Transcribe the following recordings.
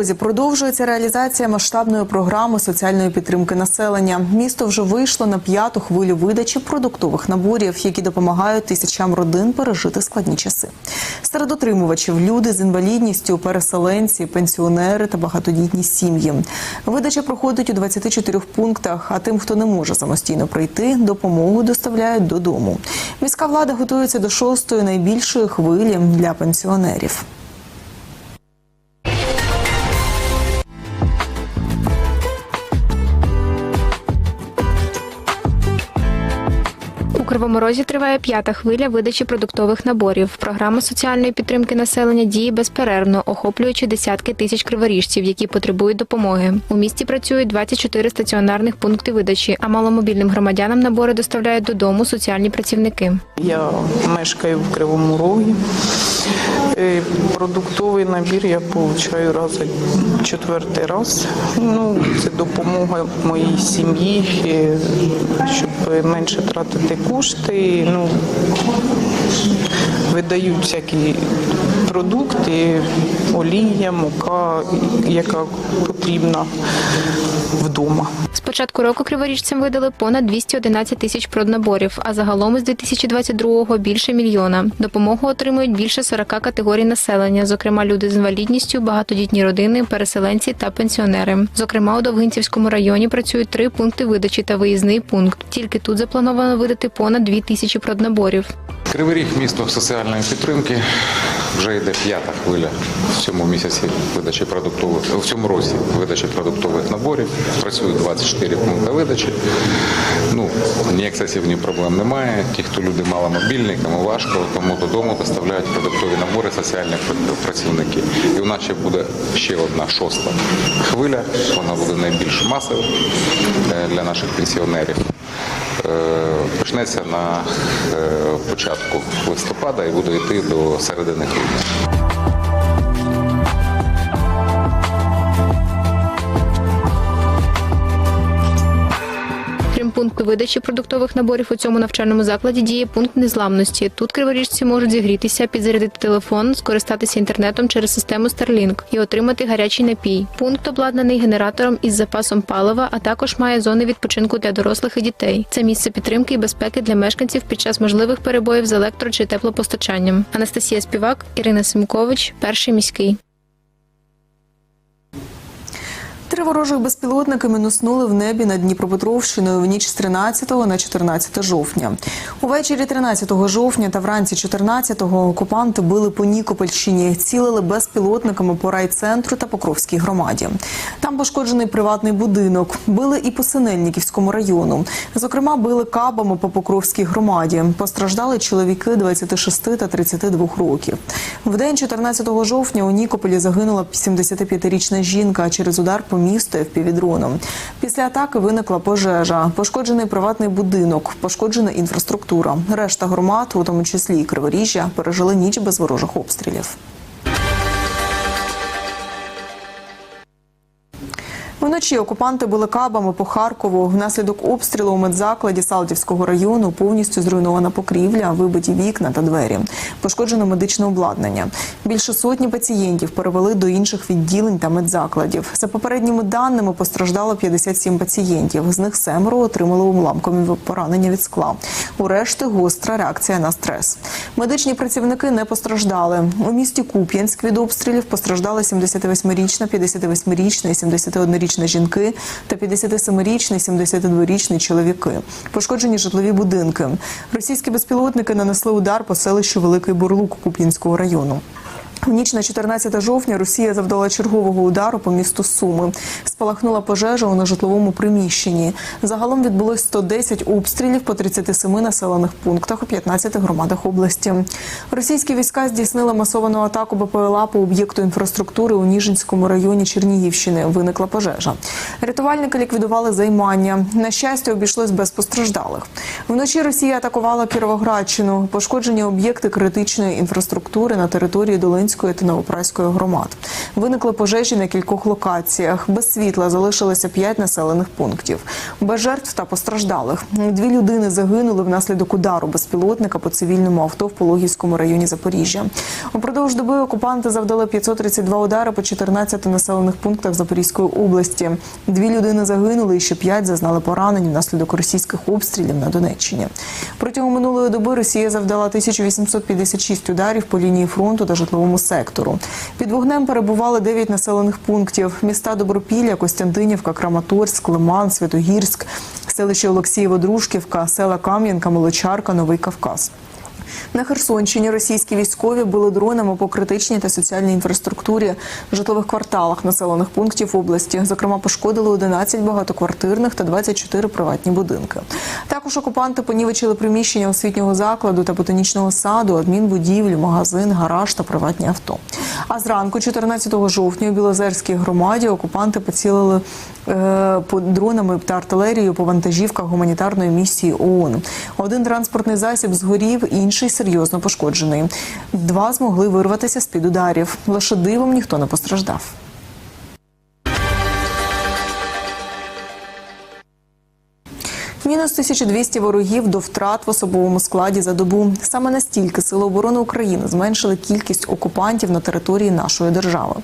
Розі продовжується реалізація масштабної програми соціальної підтримки населення. Місто вже вийшло на п'яту хвилю видачі продуктових наборів, які допомагають тисячам родин пережити складні часи. Серед отримувачів люди з інвалідністю, переселенці, пенсіонери та багатодітні сім'ї. Видача проходить у 24 пунктах. А тим, хто не може самостійно прийти, допомогу доставляють додому. Міська влада готується до шостої найбільшої хвилі для пенсіонерів. Кривому Розі триває п'ята хвиля видачі продуктових наборів. Програма соціальної підтримки населення діє безперервно, охоплюючи десятки тисяч криворіжців, які потребують допомоги. У місті працюють 24 стаціонарних пункти видачі, а маломобільним громадянам набори доставляють додому соціальні працівники. Я мешкаю в Кривому Рогі. Е, Продуктовий набір я отримую раз четвертий раз. Ну, це допомога моїй сім'ї, е, щоб менше тратити кошти. Ну, видають всякі продукти, олія, мука, яка потрібна вдома. З початку року криворіжцям видали понад 211 тисяч проднаборів, а загалом із 2022-го більше мільйона. Допомогу отримують більше 40 категорій населення, зокрема люди з інвалідністю, багатодітні родини, переселенці та пенсіонери. Зокрема, у Довгинцівському районі працюють три пункти видачі та виїзний пункт. Тільки тут заплановано видати понад 2 тисячі проднаборів. Кривий Ріг місто соціальної підтримки. Вже йде п'ята хвиля в цьому місяці видачі продуктових в цьому році видачі продуктових наборів. Працюють 24 пункти видачі. Ну ні ексесівні проблем немає. Ті, хто люди маломобільні, кому важко, тому додому доставляють продуктові набори соціальних працівників. І у нас ще буде ще одна шоста хвиля. Вона буде найбільш масовою е, для наших пенсіонерів. Е, Почнеться на е, початку листопада і буде йти до середини грудня. Крім пункту видачі продуктових наборів у цьому навчальному закладі діє пункт незламності. Тут криворіжці можуть зігрітися, підзарядити телефон, скористатися інтернетом через систему Starlink і отримати гарячий напій. Пункт обладнаний генератором із запасом палива, а також має зони відпочинку для дорослих і дітей. Це місце підтримки і безпеки для мешканців під час можливих перебоїв з електро чи теплопостачанням. Анастасія Співак, Ірина Семкович, перший міський. Три ворожих безпілотники минуснули в небі над Дніпропетровщиною в ніч з 13 на 14 жовтня. Увечері 13 жовтня та вранці 14-го окупанти били по Нікопольщині, цілили безпілотниками по райцентру та Покровській громаді. Там пошкоджений приватний будинок. Били і по Синельниківському району. Зокрема, били кабами по Покровській громаді. Постраждали чоловіки 26 та 32 років. В день 14 жовтня у Нікополі загинула 75-річна жінка через удар по місту впівдроном. Після атаки виникла пожежа, пошкоджений приватний будинок, пошкоджена інфраструктура. Решта громад, у тому числі і Криворіжжя, пережили ніч без ворожих обстрілів. Вночі окупанти били кабами по Харкову. Внаслідок обстрілу у медзакладі Салтівського району повністю зруйнована покрівля, вибиті вікна та двері. Пошкоджено медичне обладнання. Більше сотні пацієнтів перевели до інших відділень та медзакладів. За попередніми даними постраждало 57 пацієнтів. З них семеро отримали уламкові поранення від скла. У решти гостра реакція на стрес. Медичні працівники не постраждали. У місті Куп'янськ від обстрілів постраждали 78-річна, 58-річна і 71-річна жінки та 57-річний, 72-річний чоловіки. Пошкоджені житлові будинки. Російські безпілотники нанесли удар по селищу Великий Бурлук Куп'янського району. В ніч на 14 жовтня Росія завдала чергового удару по місту Суми. Спалахнула пожежа у нежитловому приміщенні. Загалом відбулось 110 обстрілів по 37 населених пунктах у 15 громадах області. Російські війська здійснили масовану атаку БПЛА по об'єкту інфраструктури у Ніжинському районі Чернігівщини. Виникла пожежа. Рятувальники ліквідували займання. На щастя, обійшлось без постраждалих. Вночі Росія атакувала Кіровоградщину. Пошкоджені об'єкти критичної інфраструктури на території Долинської та Новопраської громад. Виникли пожежі на кількох локаціях. Без світла залишилося п'ять населених пунктів. Без жертв та постраждалих. Дві людини загинули внаслідок удару безпілотника по цивільному авто в Пологівському районі Запоріжжя. Упродовж доби окупанти завдали 532 удари по 14 населених пунктах Запорізької області. Дві людини загинули і ще п'ять зазнали поранень внаслідок російських обстрілів на Донеччині. Протягом минулої доби Росія завдала 1856 ударів по лінії фронту та житловому сектору. Під вогнем перебували 9 населених пунктів: міста Добропілля, Костянтинівка, Краматорськ, Лиман, Святогірськ, селище Олексієво-Дружківка, села Кам'янка, Молочарка, Новий Кавказ. На Херсонщині російські військові били дронами по критичній та соціальній інфраструктурі в житлових кварталах населених пунктів області. Зокрема, пошкодили 11 багатоквартирних та 24 приватні будинки. Також окупанти понівечили приміщення освітнього закладу та ботанічного саду, адмінбудівлю, магазин, гараж та приватні авто. А зранку, 14 жовтня, у Білозерській громаді окупанти поцілили по дронами та артилерією по вантажівках гуманітарної місії ООН. Один транспортний засіб згорів, інший серйозно пошкоджений. Два змогли вирватися з під ударів. Лише дивом ніхто не постраждав. Мінус 1200 ворогів до втрат в особовому складі за добу. Саме настільки Сили оборони України зменшили кількість окупантів на території нашої держави.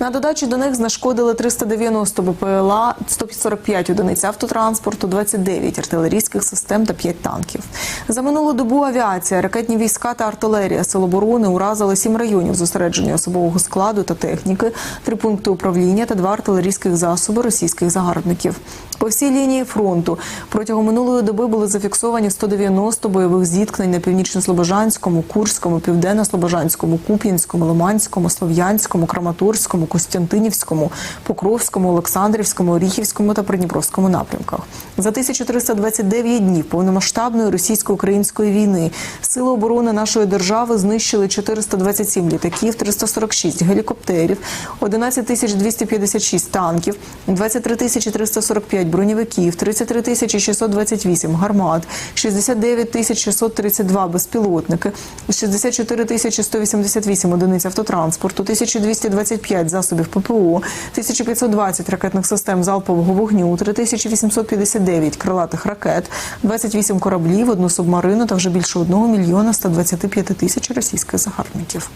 На додачу до них знешкодили 390 БПЛА, 145 одиниць автотранспорту, 29 артилерійських систем та 5 танків. За минулу добу авіація, ракетні війська та артилерія Сил оборони уразили 7 районів зосередження особового складу та техніки, 3 пункти управління та 2 артилерійських засоби російських загарбників. По всій лінії фронту протягом минулої доби були зафіксовані 190 бойових зіткнень на північно-слобожанському, Курському, південно-слобожанському, Куп'янському, Лиманському, Слов'янському, Краматорському, Костянтинівському, Покровському, Олександрівському, Оріхівському та Придніпровському напрямках. За 1329 днів повномасштабної російсько-української війни сили оборони нашої держави знищили 427 літаків, 346 гелікоптерів, 11 256 танків, 23 345 броньовиків, 33 628 гармат, 69 632 безпілотники, 64 188 одиниць автотранспорту, 1225 засобів ППО, 1520 ракетних систем залпового вогню, 3859 крилатих ракет, 28 кораблів, одну субмарину та вже більше 1 мільйона 125 тисяч російських загарбників.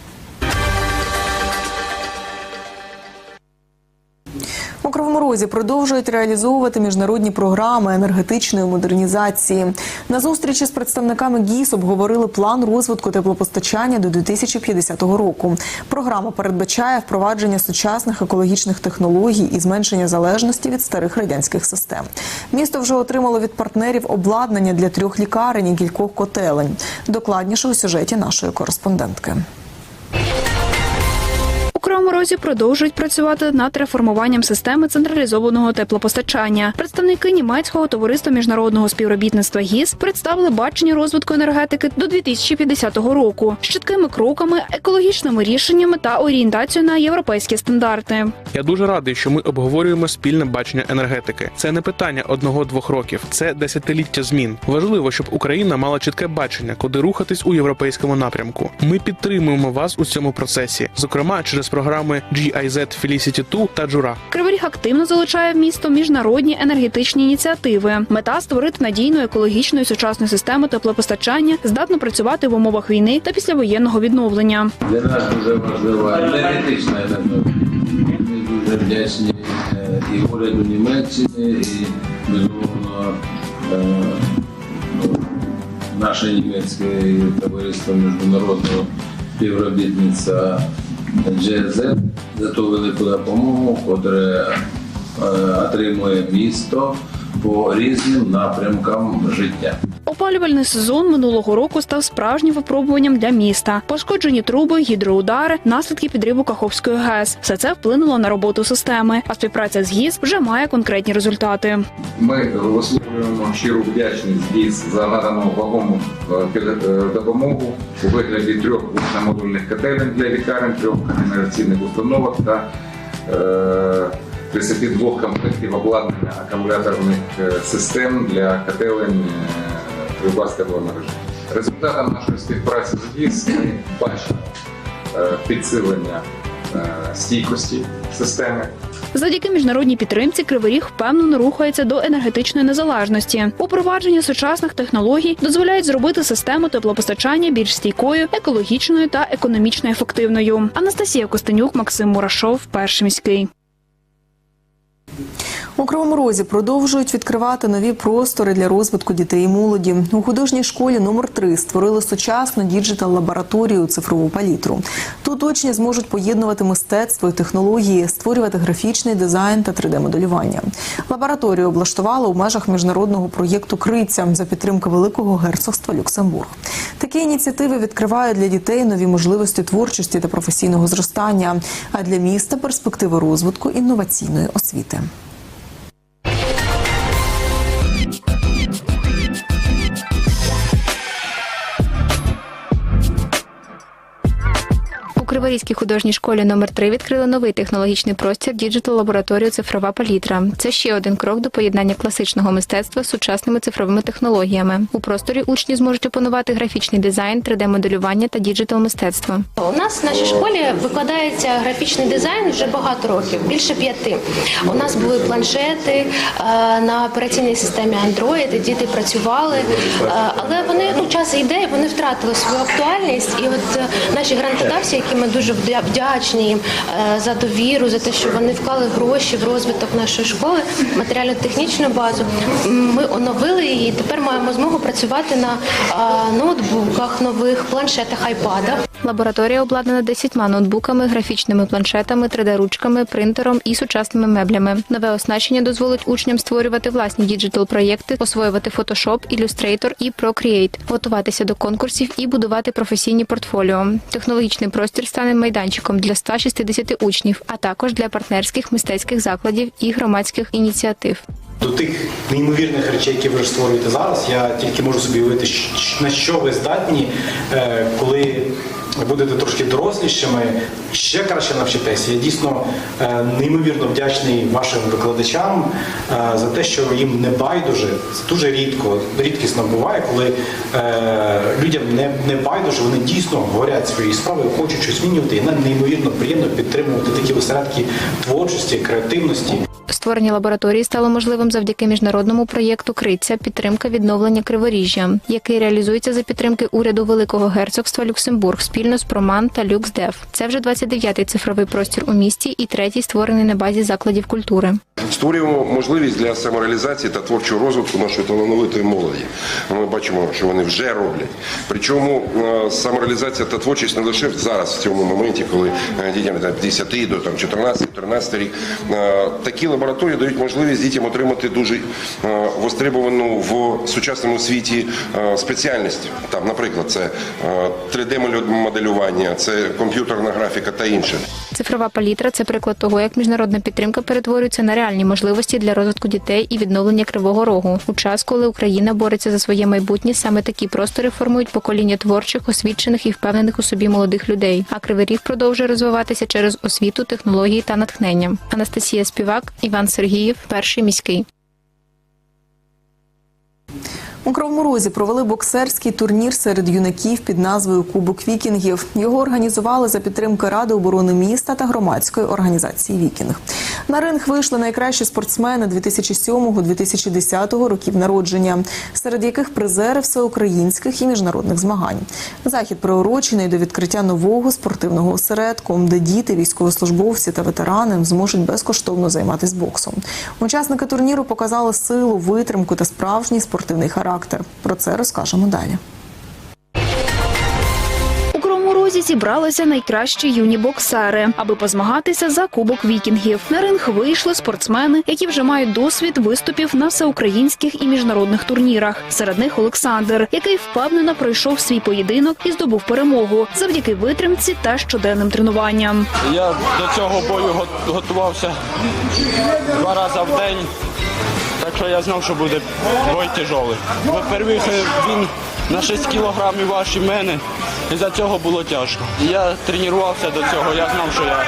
Кривому Розі продовжують реалізовувати міжнародні програми енергетичної модернізації. На зустрічі з представниками ГІС обговорили план розвитку теплопостачання до 2050 року. Програма передбачає впровадження сучасних екологічних технологій і зменшення залежності від старих радянських систем. Місто вже отримало від партнерів обладнання для трьох лікарень і кількох котелень. Докладніше у сюжеті нашої кореспондентки. Кривому Розі продовжують працювати над реформуванням системи централізованого теплопостачання. Представники німецького товариства міжнародного співробітництва ГІС представили бачення розвитку енергетики до 2050 року з чіткими кроками, екологічними рішеннями та орієнтацією на європейські стандарти. Я дуже радий, що ми обговорюємо спільне бачення енергетики. Це не питання одного-двох років, це десятиліття змін. Важливо, щоб Україна мала чітке бачення, куди рухатись у європейському напрямку. Ми підтримуємо вас у цьому процесі, зокрема через програми GIZ Felicity 2 та Джура. Кривий Ріг активно залучає в місто міжнародні енергетичні ініціативи. Мета створити надійну екологічну і сучасну систему теплопостачання, здатну працювати в умовах війни та післявоєнного відновлення. Для нас дуже важлива енергетична енергетика. Ми дуже вдячні і уряду Німеччини, і безумовно е, ну, наше німецьке товариство міжнародного співробітництва GSZ за ту велику допомогу, котре е, отримує місто по різним напрямкам життя. ОПА Опалювальний сезон минулого року став справжнім випробуванням для міста. Пошкоджені труби, гідроудари, наслідки підриву Каховської ГЕС. Все це вплинуло на роботу системи. А співпраця з ГІС вже має конкретні результати. Ми висловлюємо щиру вдячність ГІС за надану вагому е, е, допомогу у вигляді трьох вогнемодульних котелень для лікарень, трьох комерційних установок та е, 32 комплектів обладнання акумуляторних е, систем для котелень е, трубастого мережі. Результатом нашої співпраці з ми бачимо е, підсилення е, стійкості системи. Завдяки міжнародній підтримці Кривий Ріг впевнено рухається до енергетичної незалежності. Упровадження сучасних технологій дозволяють зробити систему теплопостачання більш стійкою, екологічною та економічно ефективною. Анастасія Костенюк, Максим Мурашов, перший міський. У Кривому Розі продовжують відкривати нові простори для розвитку дітей і молоді. У художній школі номер 3 створили сучасну діджитал-лабораторію цифрову палітру. Тут учні зможуть поєднувати мистецтво і технології, створювати графічний дизайн та 3D-моделювання. Лабораторію облаштували у межах міжнародного проєкту Криця за підтримки Великого герцогства Люксембург. Такі ініціативи відкривають для дітей нові можливості творчості та професійного зростання, а для міста перспективи розвитку інноваційної освіти. Криворізькій художній школі номер 3 відкрили новий технологічний простір діджитал лабораторію Цифрова палітра. Це ще один крок до поєднання класичного мистецтва з сучасними цифровими технологіями. У просторі учні зможуть опанувати графічний дизайн, 3D-моделювання та діджитал мистецтво. У нас в нашій школі викладається графічний дизайн вже багато років, більше п'яти. У нас були планшети е, на операційній системі Android, діти працювали, Е, але вони ну час йде, вони втратили свою актуальність. І от е, наші грантодавці, які ми дуже вдячні їм е, за довіру, за те, що вони вклали гроші в розвиток нашої школи, матеріально-технічну базу. Ми оновили її. Тепер маємо змогу працювати на е, ноутбуках, нових планшетах, айпадах. Лабораторія обладнана 10 ноутбуками, графічними планшетами, 3D-ручками, принтером і сучасними меблями. Нове оснащення дозволить учням створювати власні діджитал-проєкти, освоювати Photoshop, Illustrator і Procreate, готуватися до конкурсів і будувати професійні портфоліо. Технологічний простір стане майданчиком для 160 учнів, а також для партнерських мистецьких закладів і громадських ініціатив. До тих неймовірних речей, які ви створюєте зараз, я тільки можу собі уявити, на що ви здатні, е, будете трошки дорослішими, ще краще навчитеся. Я дійсно е, неймовірно вдячний вашим викладачам е, за те, що їм не байдуже. Це дуже рідко, рідкісно буває, коли е, людям не, не байдуже, вони дійсно горять своєю справою, хочуть щось змінювати. І нам неймовірно приємно підтримувати такі осередки творчості, креативності. Створення лабораторії стало можливим завдяки міжнародному проєкту Криця підтримка відновлення Криворіжжя, який реалізується за підтримки уряду Великого герцогства Люксембург спільно з Проман та Люксдев. Це вже 29-й цифровий простір у місті і третій створений на базі закладів культури. Створюємо можливість для самореалізації та творчого розвитку нашої талановитої молоді. Ми бачимо, що вони вже роблять. Причому е, самореалізація та творчість не лише зараз, в цьому моменті, коли е, дітям там, 10 до там, 14-13 рік. Е, Такі лабораторії дають можливість дітям отримати дуже е, востребовану в сучасному світі е, спеціальність. Там, наприклад, це 3D-моделювання, це комп'ютерна графіка та інше. Цифрова палітра це приклад того, як міжнародна підтримка перетворюється на реальні можливості для розвитку дітей і відновлення кривого рогу. У час, коли Україна бореться за своє майбутнє, саме такі простори формують покоління творчих, освічених і впевнених у собі молодих людей. А кривий ріг продовжує розвиватися через освіту, технології та натхнення. Анастасія Співак, Іван Сергіїв, перший міський. У Кривому Розі провели боксерський турнір серед юнаків під назвою Кубок Вікінгів. Його організували за підтримки Ради оборони міста та громадської організації Вікінг. На ринг вийшли найкращі спортсмени 2007-2010 років народження, серед яких призери всеукраїнських і міжнародних змагань. Захід приурочений до відкриття нового спортивного осередку, де діти, військовослужбовці та ветерани зможуть безкоштовно займатися боксом. Учасники турніру показали силу, витримку та справжній спортивний характер. Про це розкажемо далі. Розі зібралися найкращі юні боксери, аби позмагатися за кубок вікінгів. На ринг вийшли спортсмени, які вже мають досвід виступів на всеукраїнських і міжнародних турнірах. Серед них Олександр, який впевнено пройшов свій поєдинок і здобув перемогу завдяки витримці та щоденним тренуванням. Я до цього бою готувався два рази в день, так що я знав, що буде бой тяжелий. По-перше, він на 6 кілограмів ваші мене, і за цього було тяжко. Я тренувався до цього, я знав, що я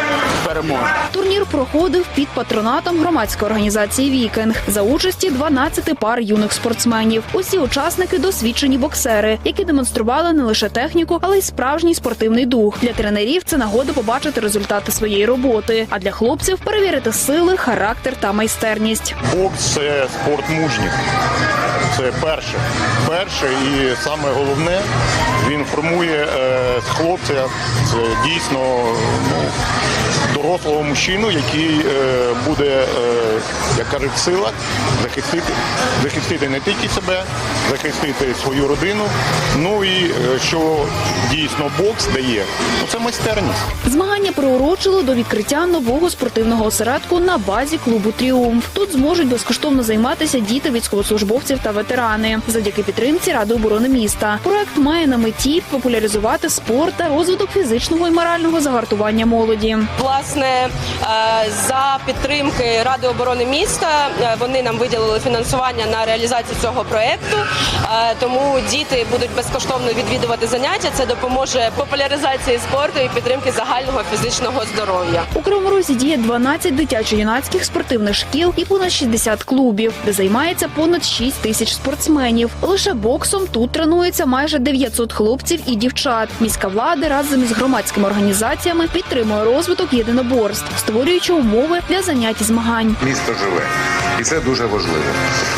переможу. Турнір проходив під патронатом громадської організації Вікінг за участі 12 пар юних спортсменів. Усі учасники досвідчені боксери, які демонстрували не лише техніку, але й справжній спортивний дух. Для тренерів це нагода побачити результати своєї роботи. А для хлопців перевірити сили, характер та майстерність. Бокс це спорт мужніх. Це перше. Перше і саме головне, він формує е, хлопця це дійсно ну, дорослого мужчину, який е, буде, е, як кажуть, в силах захистити, захистити не тільки себе, захистити свою родину. Ну і е, що дійсно бокс дає, ну це майстерність. Змагання приурочило до відкриття нового спортивного осередку на базі клубу Тріумф. Тут зможуть безкоштовно займатися діти військовослужбовців та ветерани завдяки підтримці Ради оборони міста. Проект має на меті популяризувати спорт та розвиток фізичного і морального загартування молоді. Власне, е, за підтримки Ради оборони міста е, вони нам виділили фінансування на реалізацію цього проекту. Е, Тому діти будуть безкоштовно відвідувати заняття. Це допоможе популяризації спорту і підтримки загального фізичного здоров'я. У Кривому діє 12 дитячо-юнацьких спортивних шкіл і понад 60 клубів, де займається понад 6 тисяч спортсменів. Лише боксом тут тренується майже 900 хлопців і дівчат. Міська влада разом із громадськими організаціями підтримує розвиток єдиноборств, створюючи умови для занять і змагань. Місто живе, і це дуже важливо.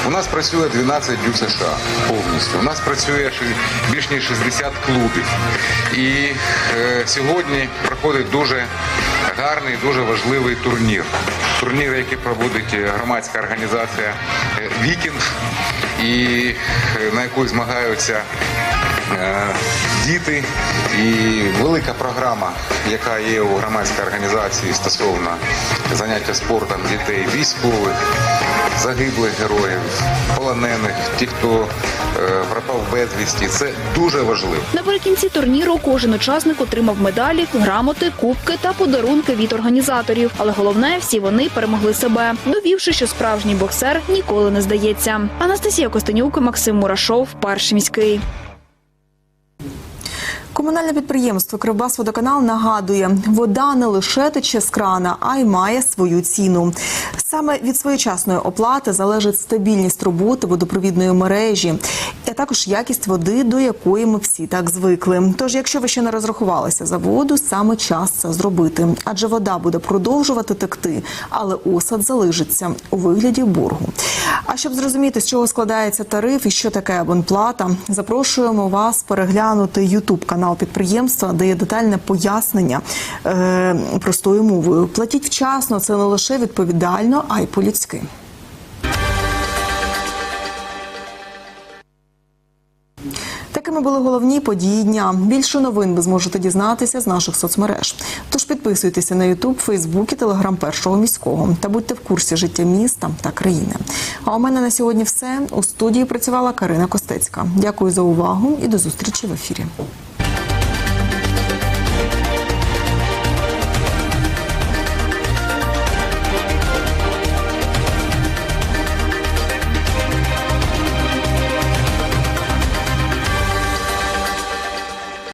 У нас працює 12 дю США повністю. У нас працює більш ніж 60 клубів. І е, сьогодні проходить дуже гарний, дуже важливий турнір. Турнір, який проводить громадська організація е, Вікінг, і е, на яку змагаються діти і велика програма, яка є у громадській організації стосовно заняття спортом дітей військових, загиблих героїв, полонених, ті, хто е, пропав безвісті. Це дуже важливо. Наприкінці турніру кожен учасник отримав медалі, грамоти, кубки та подарунки від організаторів. Але головне, всі вони перемогли себе, довівши, що справжній боксер ніколи не здається. Анастасія Костенюк, Максим Мурашов, перший міський. Комунальне підприємство Кривбасводоканал нагадує, вода не лише тече з крана, а й має свою ціну. Саме від своєчасної оплати залежить стабільність роботи водопровідної мережі, а також якість води, до якої ми всі так звикли. Тож, якщо ви ще не розрахувалися за воду, саме час це зробити, адже вода буде продовжувати текти, але осад залишиться у вигляді боргу. А щоб зрозуміти, з чого складається тариф і що таке абонплата, запрошуємо вас переглянути Ютуб канал підприємства, де є детальне пояснення е, простою мовою. Платіть вчасно, це не лише відповідально, а й по-людськи. Такими були головні події дня. Більше новин ви зможете дізнатися з наших соцмереж. Тож підписуйтеся на Ютуб, Фейсбук і Телеграм першого міського та будьте в курсі життя міста та країни. А у мене на сьогодні все. У студії працювала Карина Костецька. Дякую за увагу і до зустрічі в ефірі.